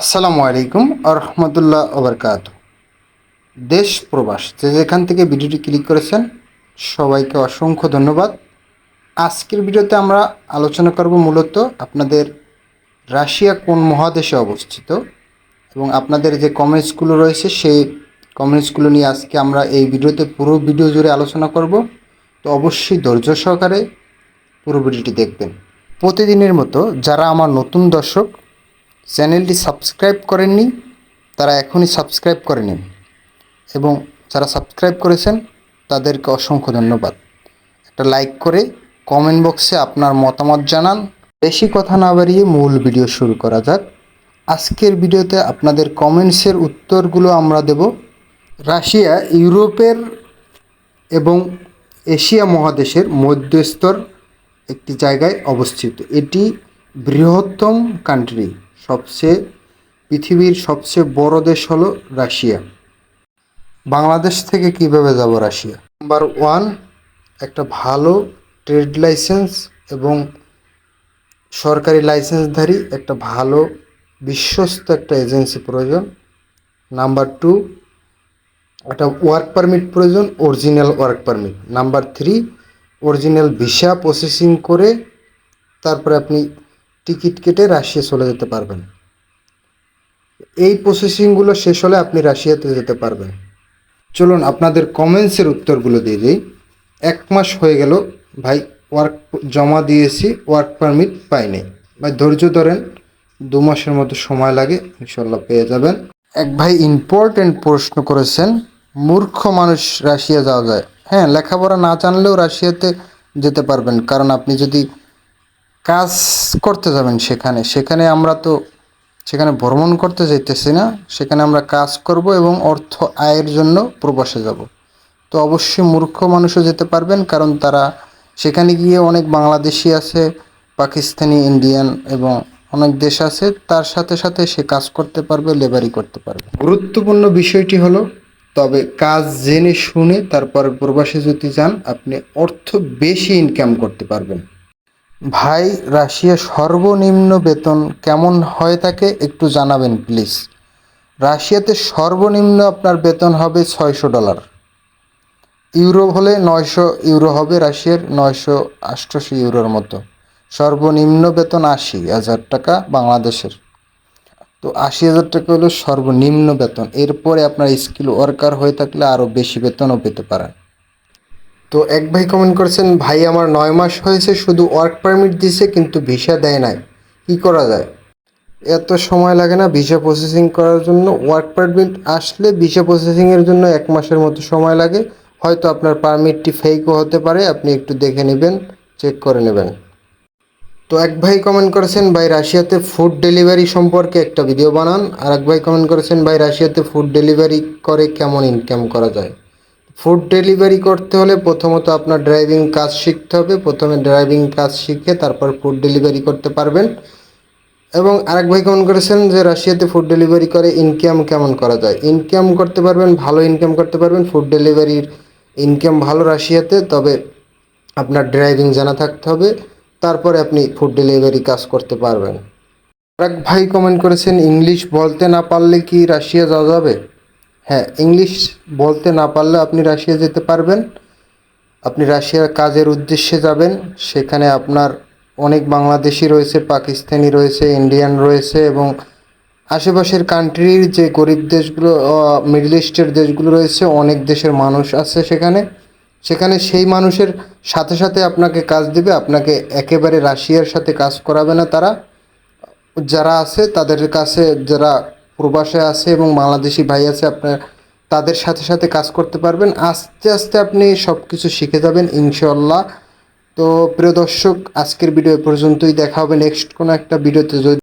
আসসালামু আলাইকুম আরহামতুল্লাহ ওবরকাত। দেশ, প্রবাস, যে যেখান থেকে ভিডিওটি ক্লিক করেছেন, সবাইকে অসংখ্য ধন্যবাদ। আজকের ভিডিওতে আমরা আলোচনা করব মূলত আপনাদের রাশিয়া কোন মহাদেশে অবস্থিত এবং আপনাদের যে কমেন্টসগুলো রয়েছে, সেই কমেন্টসগুলো নিয়ে আজকে আমরা এই ভিডিওতে পুরো ভিডিও জুড়ে আলোচনা করব। তো অবশ্যই ধৈর্য সহকারে পুরো ভিডিওটি দেখবেন। প্রতিদিনের মতো যারা আমার নতুন দর্শক চ্যানেলটি সাবস্ক্রাইব করেননি, তারা এখনই সাবস্ক্রাইব করে নিন। এবং যারা সাবস্ক্রাইব করেছেন, তাদেরকে অসংখ্য ধন্যবাদ। একটা লাইক করে কমেন্ট বক্সে আপনার মতামত জানান। বেশি কথা না বাড়িয়ে মূল ভিডিও শুরু করা যাক। আজকের ভিডিওতে আপনাদের কমেন্টসের উত্তরগুলো আমরা দেব। রাশিয়া, ইউরোপের এবং এশিয়া মহাদেশের মধ্যস্তর একটি জায়গায় অবস্থিত। এটি বৃহত্তম কান্ট্রি সবচেয়ে, পৃথিবীর সবচেয়ে বড় দেশ হলো রাশিয়া। বাংলাদেশ থেকে কীভাবে যাব রাশিয়া? নাম্বার ওয়ান একটা ভালো ট্রেড লাইসেন্স এবং সরকারি লাইসেন্সধারী, একটা ভালো বিশ্বস্ত একটা এজেন্সি প্রয়োজন। নাম্বার টু একটা ওয়ার্ক পারমিট প্রয়োজন original work permit number three original visa processing করে তারপরে আপনি টিকিট কেটে রাশিয়া চলে যেতে পারবেন। এই প্রসেসিংগুলো শেষ হলে আপনি রাশিয়াতে যেতে পারবেন। চলুন আপনাদের কমেন্টসের উত্তরগুলো দিয়ে দিই। এক মাস হয়ে গেল, ভাই ওয়ার্ক জমা দিয়েছি ওয়ার্ক পারমিট পাইনি। ভাই, ধৈর্য ধরেন, দু মাসের মতো সময় লাগে, ইনশাল্লাহ পেয়ে যাবেন। এক ভাই ইম্পর্টেন্ট প্রশ্ন করেছেন, মূর্খ মানুষ রাশিয়া যাওয়া যায়। হ্যাঁ লেখাপড়া না জানলেও রাশিয়াতে যেতে পারবেন। কারণ আপনি যদি কাজ করতে যাবেন সেখানে। সেখানে আমরা তো, সেখানে ভ্রমণ করতে যাইতেছি না। সেখানে আমরা কাজ করব এবং অর্থ আয়ের জন্য প্রবাসে যাব। তো অবশ্যই মূর্খ মানুষও যেতে পারবেন, কারণ তারা সেখানে গিয়ে অনেক বাংলাদেশি আছে, পাকিস্তানি, ইন্ডিয়ান এবং অনেক দেশ আছে। তার সাথে সাথে সে কাজ করতে পারবে লেবারি করতে পারবে। গুরুত্বপূর্ণ বিষয়টি হলো, তবে কাজ জেনে শুনে তারপর প্রবাসে যদি যান, আপনি অর্থ বেশি ইনকাম করতে পারবেন। ভাই, রাশিয়া সর্বনিম্ন বেতন কেমন হয়ে থাকে একটু জানাবেন, প্লিজ। রাশিয়াতে সর্বনিম্ন আপনার বেতন হবে ছয়শো ডলার। ইউরো হলে নয়শো ইউরো হবে, রাশিয়ার নয়শো আটশোশো ইউরোর মতো। সর্বনিম্ন বেতন আশি হাজার টাকা বাংলাদেশের। তো আশি হাজার টাকা হলো সর্বনিম্ন বেতন। এরপরে আপনার স্কিল ওয়ার্কার হয়ে থাকলে আরও বেশি বেতনও পেতে পারেন। তো এক ভাই কমেন্ট করেছেন, ভাই, আমার নয় মাস হয়েছে, শুধু ওয়ার্ক পারমিট দিছে, কিন্তু ভিসা দেয় নাই। কি করা যায়? এত সময় লাগে না ভিসা প্রসেসিং করার জন্য। ওয়ার্ক পারমিট আসলে ভিসা প্রসেসিংয়ের জন্য এক মাসের মতো সময় লাগে। হয়তো আপনার পারমিটটি ফেকও হতে পারে, আপনি একটু দেখে নেবেন চেক করে নেবেন। তো এক ভাই কমেন্ট করেছেন, ভাই, রাশিয়াতে ফুড ডেলিভারি সম্পর্কে একটা ভিডিও বানান। আর এক ভাই কমেন্ট করেছেন, ভাই, রাশিয়াতে ফুড ডেলিভারি করে কেমন ইনকাম করা যায়? ফুড ডেলিভারি করতে হলে প্রথমত আপনার ড্রাইভিং কাজ শিখতে হবে। প্রথমে ড্রাইভিং কাজ শিখে তারপর ফুড ডেলিভারি করতে পারবেন। এবং আরেক ভাই কমেন্ট করেছেন যে রাশিয়াতে ফুড ডেলিভারি করে ইনকাম কেমন করা যায়? ইনকাম করতে পারবেন, ভালো ইনকাম করতে পারবেন। ফুড ডেলিভারির ইনকাম ভালো রাশিয়াতে, তবে আপনার ড্রাইভিং জানা থাকতে হবে। তারপরে আপনি ফুড ডেলিভারি কাজ করতে পারবেন। আরেক ভাই কমেন্ট করেছেন ইংলিশ বলতে না পারলে কি রাশিয়া যাওয়া যাবে? হ্যাঁ ইংলিশ বলতে না পারলে আপনি রাশিয়া যেতে পারবেন। আপনি রাশিয়ার কাজের উদ্দেশ্যে যাবেন। সেখানে আপনার অনেক বাংলাদেশি রয়েছে, পাকিস্তানি রয়েছে ইন্ডিয়ান রয়েছে এবং আশেপাশের কান্ট্রির যে গরিব দেশগুলো মিডল ইস্টের দেশগুলো রয়েছে, অনেক দেশের মানুষ আছে সেখানে। সেখানে সেই মানুষের সাথে সাথে আপনাকে কাজ দেবে। আপনাকে একেবারে রাশিয়ার সাথে কাজ করাবে না তারা। যারা আছে তাদের কাছে যারা প্রবাসে আছে এবং বাংলাদেশি ভাই আছে, আপনার তাদের সাথে সাথে কাজ করতে পারবেন। আস্তে আস্তে আপনি সব কিছু শিখে যাবেন ইনশাল্লাহ তো প্রিয় দর্শক, আজকের ভিডিও পর্যন্তই। দেখা হবে নেক্সট কোনো একটা ভিডিওতে। যদি